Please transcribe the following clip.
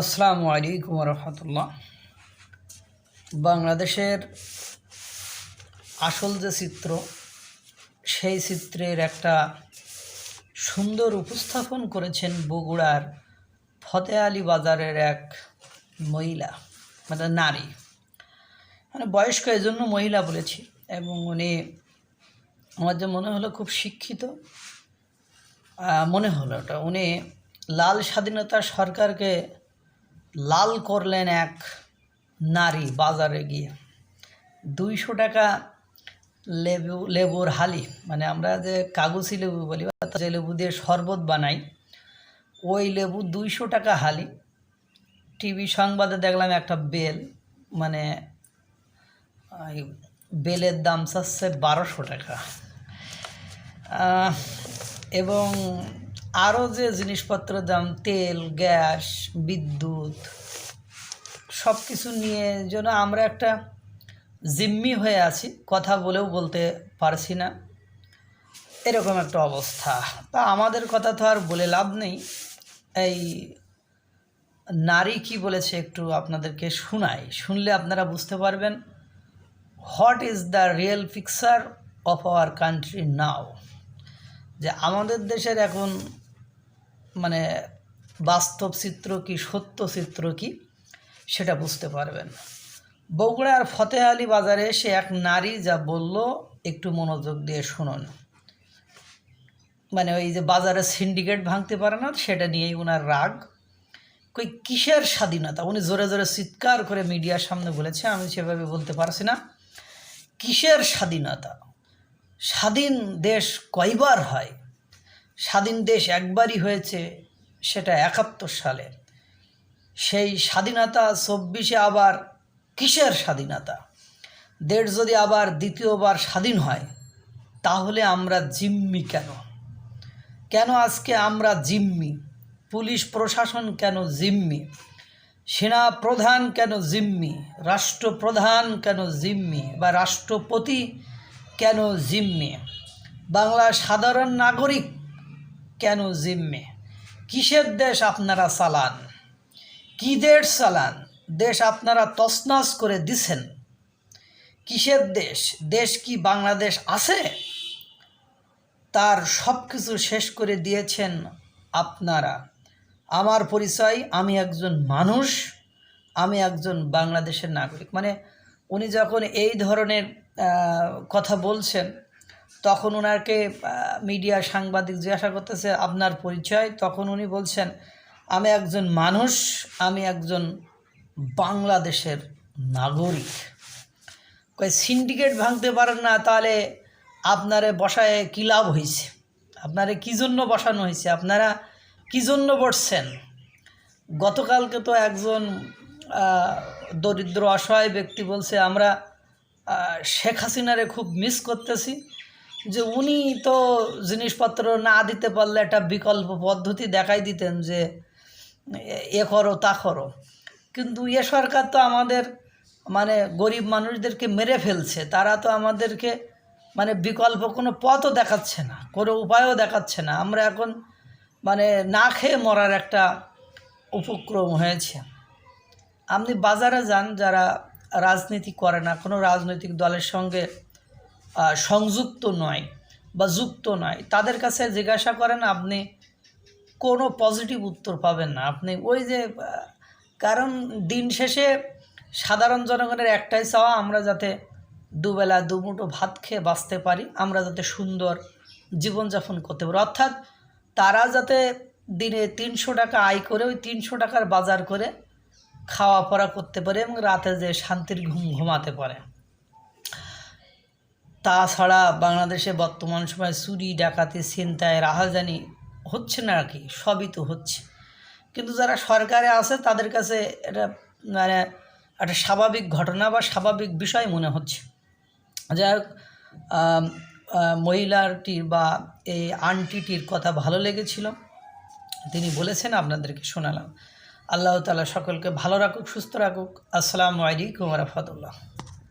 আসসালামু আলাইকুম রহমতুল্লাহ বাংলাদেশের আসল যে চিত্র, সেই চিত্রের একটা সুন্দর উপস্থাপন করেছেন বগুড়ার ফতে আলী বাজারের এক মহিলা মানে নারী। মানে বয়স্ক এই জন্য মহিলা বলেছি এবং উনি আমার যে মনে হলো খুব শিক্ষিত মনে হলো ওটা। উনি লাল স্বাধীনতা সরকারকে লাল করলেন এক নারী বাজারে গিয়ে। দুইশো টাকা লেবু, লেবুর হালি মানে আমরা যে কাগজি লেবু বলি যে লেবু দিয়ে শরবত বানাই, ওই লেবু দুইশো টাকা হালি। টিভি সংবাদে দেখলাম একটা বেল মানে বেলের দাম চাচ্ছে বারোশো টাকা। এবং আরও যে জিনিসপত্র দাম, তেল, গ্যাস, বিদ্যুৎ সব কিছু নিয়ে যেন আমরা একটা জিম্মি হয়ে আছি, কথা বলেও বলতে পারছি না। এরকম একটা অবস্থা। তা আমাদের কথা তো আর বলে লাভ নেই। এই নারী কি বলেছে একটু আপনাদেরকে শোনাই। শুনলে আপনারা বুঝতে পারবেন, what is the real picture of our country now? যে আমাদের দেশের এখন মানে বাস্তব চিত্র কি, সত্য চিত্র কি, সেটা বুঝতে পারবেন। বগুড়ার ফতে আলী বাজারে সে এক নারী যা বলল, একটু মনোযোগ দিয়ে শুনুন। মানে ওই যে বাজারে সিন্ডিকেট ভাঙতে পারে না, সেটা নিয়েই ওনার রাগ। কই, কিসের স্বাধীনতা? উনি জোরে জোরে চিৎকার করে মিডিয়ার সামনে বলেছে, আমি সেভাবে বলতে পারছি না। কিসের স্বাধীনতা? স্বাধীন দেশ কয়বার হয়? স্বাধীন দেশ একবারই হয়েছে সেটা একাত্তর সালে। সেই স্বাধীনতা চব্বিশে আবার কিসের স্বাধীনতা? দেশ যদি আবার দ্বিতীয়বার স্বাধীন হয়, তাহলে আমরা জিম্মি কেন? কেন আজকে আমরা জিম্মি? পুলিশ প্রশাসন কেন জিম্মি? সেনা প্রধান কেন জিম্মি? রাষ্ট্রপ্রধান কেন জিম্মি? বা রাষ্ট্রপতি কেন জিম্মি? বাংলার সাধারণ নাগরিক কেন জিম্মি? কিসের দেশ আপনারা চালান? কি দেশ চালান? দেশ আপনারা তছনছ করে দিছেন? কিসের দেশ? দেশ কি বাংলাদেশ আছে? তার সব কিছু শেষ করে দিয়েছেন আপনারা। আমার পরিচয়, আমি একজন মানুষ, আমি একজন বাংলাদেশের নাগরিক। মানে উনি যখন এই ধরনের কথা বলছেন তখন ওনাকে মিডিয়া সাংবাদিক জিজ্ঞাসা করতেছে, আপনার পরিচয়? তখন উনি বলছেন, আমি একজন মানুষ, আমি একজন বাংলাদেশের নাগরিক। কই সিন্ডিকেট ভাঙতে পারেন না, তাহলে আপনারে বসায় কী লাভ হয়েছে আপনারে কী জন্য বসানো হয়েছে আপনারা কী জন্য বসছেন? গতকালকে তো একজন দরিদ্র অসহায় ব্যক্তি বলছে, আমরা শেখ হাসিনারে খুব মিস করতেছি। যে উনি তো জিনিসপত্র না দিতে পারলে একটা বিকল্প পদ্ধতি দেখাই দিতেন যে এ- করো, তা করো। কিন্তু এ সরকার তো আমাদের মানে গরিব মানুষদেরকে মেরে ফেলছে। তারা তো আমাদেরকে মানে বিকল্প কোনো পথও দেখাচ্ছে না, কোনো উপায়ও দেখাচ্ছে না। আমরা এখন মানে না খেয়ে মরার একটা উপক্রম হয়েছে। আপনি বাজারে যান, যারা রাজনীতি করে না, কোনো রাজনৈতিক দলের সঙ্গে সংযুক্ত নয় বা যুক্ত নয়। তাদের কাছে জিজ্ঞাসা করেন, আপনি কোনো পজিটিভ উত্তর পাবেন না। আপনি ওই যে কারণ দিন শেষে সাধারণ জনগণের একটাই চাওয়া, আমরা যাতে দুবেলা দুমুঠো ভাত খেয়ে বাঁচতে পারি, আমরা যাতে সুন্দর জীবনযাপন করতে পারি। অর্থাৎ তারা যাতে দিনে তিনশো টাকা আয় করে ওই তিনশো টাকার বাজার করে খাওয়া পড়া করতে পারে এবং রাতে যে শান্তির ঘুম ঘুমাতে পারে। তাছাড়া বাংলাদেশে বর্তমান সময়ে চুরি, ডাকাতি, ছিনতাই, রাহাজানি হচ্ছে না আর কি, সবই তো হচ্ছে। কিন্তু যারা সরকারে আছে, তাদের কাছে এটা মানে একটা স্বাভাবিক ঘটনা বা স্বাভাবিক বিষয় মনে হচ্ছে। যাই হোক মহিলাটির বা এই আন্টিটির কথা ভালো লেগেছিল। তিনি বলেছেন, আপনাদেরকে শোনালাম। আল্লাহ তালা সকলকে ভালো রাখুক, সুস্থ রাখুক। আসসালামু আলাইকুম রহমতুল্লাহ।